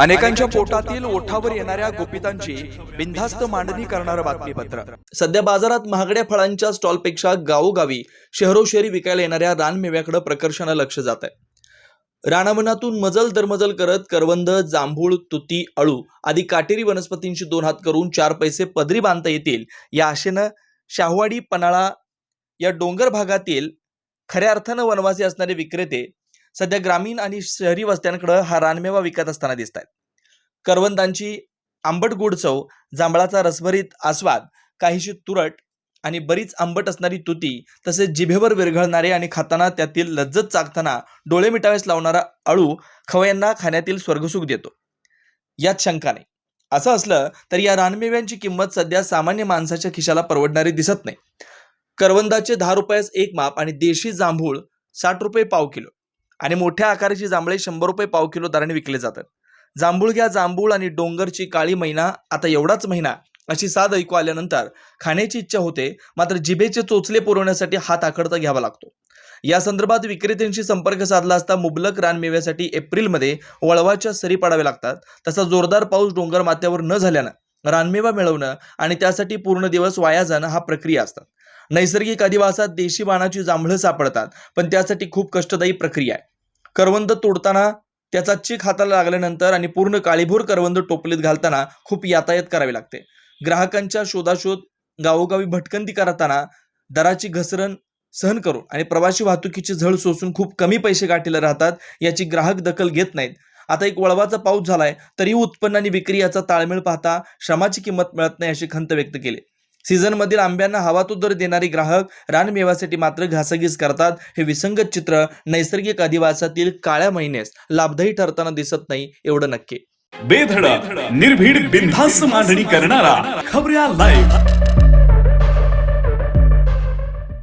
अनेकांच्या पोटातील ओठावर येणाऱ्या गोपितांची बिनधास्त मांडणी करणारं बातमीपत्र. सध्या बाजारात महागड्या फळांच्या स्टॉलपेक्षा गावोगावी शहरोशहरी विकायला येणाऱ्या रानमेव्याकडे प्रकर्षानं लक्ष जात आहे रानावनातून मजल दरमजल करत करवंद जांभूळ तुती अळू आदी काटेरी वनस्पतींची दोन हात करून चार पैसे पदरी बांधता येतील या आशेनं शाहवाडी पन्हाळा या डोंगर भागातील खऱ्या अर्थानं वनवासी असणारे विक्रेते सध्या ग्रामीण आणि शहरी वस्त्यांकडे हा रानमेवा विकत असताना दिसत आहेत करवंदांची आंबट गोड चव जांभळाचा रसभरीत आस्वाद काहीशी तुरट आणि बरीच आंबट असणारी तुती तसेच जिभेवर विरघळणारे आणि खाताना त्यातील लज्जत चाकताना डोळे मिटावेस लावणारा अळू खवयांना खाण्यातील स्वर्गसुख देतो. यात शंका नाही. असं असलं तरी या रानमेव्यांची किंमत सध्या सामान्य माणसाच्या खिशाला परवडणारी दिसत नाही. करवंदाचे दहा रुपयास एक माप आणि देशी जांभूळ साठ रुपये पाव किलो. आणि मोठ्या आकाराची जांभळे शंभर रुपये पाव किलो दराने विकले जातात. जांभूळ घ्या जांभूळ आणि डोंगरची काळी महिना आता एवढाच महिना अशी साद ऐकू आल्यानंतर खाण्याची इच्छा होते मात्र जिभेचे चोचले पुरवण्यासाठी हात आखडता घ्यावा लागतो. या संदर्भात विक्रेत्यांशी संपर्क साधला असता मुबलक रानमेव्यासाठी एप्रिलमध्ये वळवाच्या सरी पडाव्या लागतात. तसा जोरदार पाऊस डोंगर माथ्यावर न झाल्यानं रानमेवा मिळवणं आणि त्यासाठी पूर्ण दिवस वाया जाणं हा प्रक्रिया असतात नैसर्गिक अधिवासात देशी बाणाची जांभळं सापडतात पण त्यासाठी खूप कष्टदायी प्रक्रिया आहे. करवंद तोडताना त्याचा चीक हाताला लागल्यानंतर आणि पूर्ण काळीभोर करवंद टोपलीत घालताना खूप यातायात करावी लागते. ग्राहकांच्या शोधाशोध गावोगावी भटकंती करताना दराची घसरण सहन करून आणि प्रवासी वाहतुकीची झळ सोसून खूप कमी पैसे गाठीला राहतात याची ग्राहक दखल घेत नाहीत. आता एक वळवाचा पाऊस झालाय तरी उत्पन्न आणि विक्री याचा ताळमेळ पाहता श्रमाची किंमत मिळत नाही अशी खंत व्यक्त केली. सीझनमधील आंब्यांना हवा तो दर देणारे ग्राहक रानमेवासाठी मात्र घासाघीस करतात. हे विसंगत चित्र नैसर्गिक अधिवासातील काळ्या महिन्यास लाभदायी ठरताना दिसत नाही एवढं नक्की. बेधड निर्भीड बिनधास्त मांडणी करणारा खबऱ्या लाईव्ह